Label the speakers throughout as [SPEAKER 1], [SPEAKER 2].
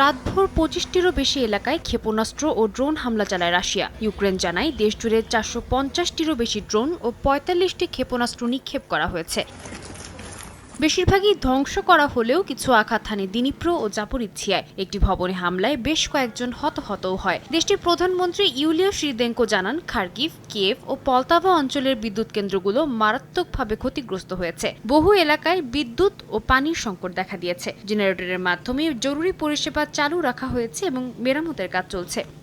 [SPEAKER 1] রাতভর পঁচিশটিরও বেশি এলাকায় ক্ষেপণাস্ত্র ও ড্রোন হামলা চালায় রাশিয়া। ইউক্রেন জানায়, দেশজুড়ে চারশো পঞ্চাশটিরও বেশি ড্রোন ও পঁয়তাল্লিশটি ক্ষেপণাস্ত্র নিক্ষেপ করা হয়েছে। বেশিরভাগই ধ্বংস করা হলেও কিছু আঘাত হানে দিনীপ্র ও জাপরিচ্ছিয়ায় একটি ভবনে হামলায় বেশ কয়েকজন হতাহতও হয়। দেশটির প্রধানমন্ত্রী ইউলিয়া শ্রীদেঙ্কো জানান খার্কিভ কিয়েভ ও পলতাভা অঞ্চলের বিদ্যুৎ কেন্দ্রগুলো মারাত্মকভাবে ক্ষতিগ্রস্ত হয়েছে। বহু এলাকায় বিদ্যুৎ ও পানির সংকট দেখা দিয়েছে। জেনারেটরের মাধ্যমে জরুরি পরিষেবা চালু রাখা হয়েছে এবং মেরামতের কাজ চলছে।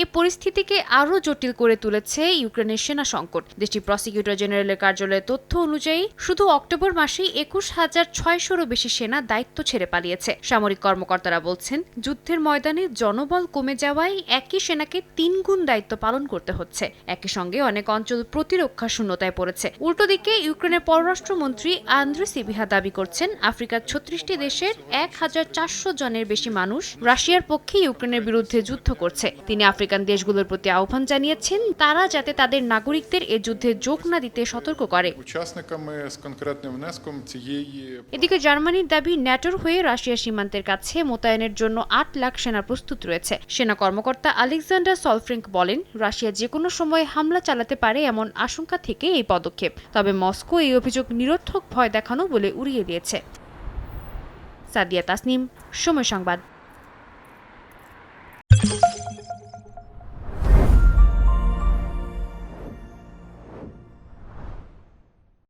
[SPEAKER 1] এই পরিস্থিতিকে আরও জটিল করে তুলেছে ইউক্রেনের সেনা সংকট। দেশটির প্রসিকিউটর জেনারেলের কার্যালয়ের তথ্য অনুযায়ী, শুধু অক্টোবর মাসেই একুশ হাজার ছয়শোরও বেশি সেনা দায়িত্ব ছেড়ে পালিয়েছে। সামরিক কর্মকর্তারা বলছেন, যুদ্ধের ময়দানে জনবল কমে যাওয়ায় একই সেনাকে তিন গুণ দায়িত্ব পালন করতে হচ্ছে। একই সঙ্গে অনেক অঞ্চল প্রতিরক্ষা শূন্যতায় পড়েছে। উল্টো দিকে, ইউক্রেনের পররাষ্ট্রমন্ত্রী আন্দ্রে সিবিহা দাবি করছেন, আফ্রিকার ছত্রিশটি দেশের এক হাজার চারশো জনের বেশি মানুষ রাশিয়ার পক্ষে ইউক্রেনের বিরুদ্ধে যুদ্ধ করছে। তিনি আফ্রিকান দেশগুলোর প্রতি আহ্বান জানিয়েছেন তারা যাতে তাদের নাগরিকদের এ যুদ্ধে যোগ না দিতে সতর্ক করে। এদিকে জার্মানির দাবি ন্যাটোর হয়ে রাশিয়া সীমান্তের কাছে মোতায়েনের জন্য আট লাখ সেনা প্রস্তুত রয়েছে। সেনা কর্মকর্তা আলেকজান্ডার সলফ্রিঙ্ক বলেন রাশিয়া যে কোনো সময় হামলা চালাতে পারে এমন আশঙ্কা থেকে এই পদক্ষেপ। তবে মস্কো এই অভিযোগ নিরর্থক ভয় দেখানো বলে উড়িয়ে দিয়েছে। সাদিয়া তাসনিম সময় সংবাদ।